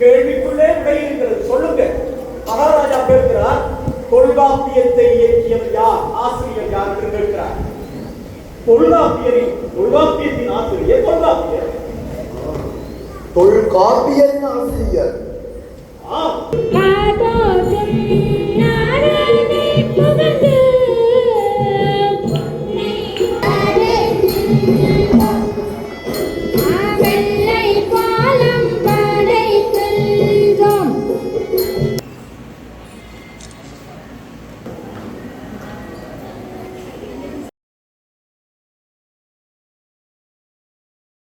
கேள்விக்குள்ளே விடையிருக்கிறது சொல்லுங்க. மகாராஜா கேட்கிறார் தொல்காப்பியத்தை இயக்கியவர் யார்? ஆசிரியர் யார்? என்று கேட்கிறார். தொல்காப்பியரின் தொல்காப்பியத்தின் ஆசிரியர் தொல்காப்பியர். தொல்காப்பியரின் ஆசிரியர்.